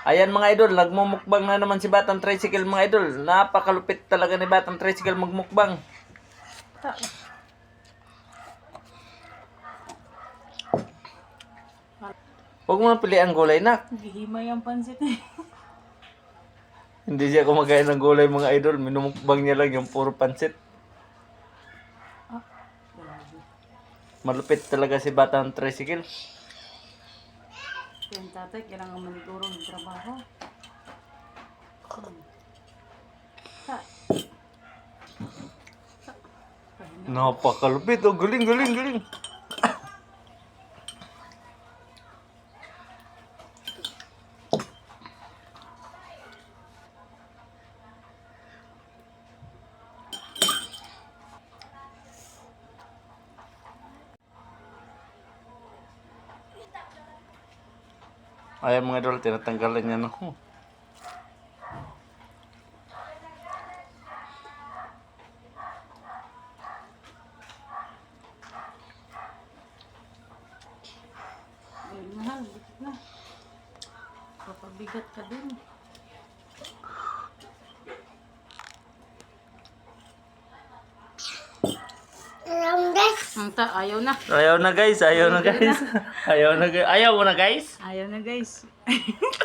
Ayan mga idol, nagmumukbang na naman si Batang Tricycle mga idol. Napakalupit talaga ni Batang Tricycle magmukbang. Huwag mo pili ang gulay na. Gihimay ang pansit eh. Hindi siya kumakain ng gulay mga idol. Minumukbang niya lang yung puro pansit. Ah. Malupit talaga si Batang Tricycle. Yan tatay, kailangan maniguro ng trabaho. Hmm. Ha. Napakalupit. Oh, galing, galing, galing. Ayan mga idol, tinatanggalan niya no. Ayun, mahal, dikit na. Papabigat ka din. Ang ta, ayaw na. Ayaw na guys, ayaw na guys. Ayaw na guys. Ayaw mo na guys? Ayaw na guys.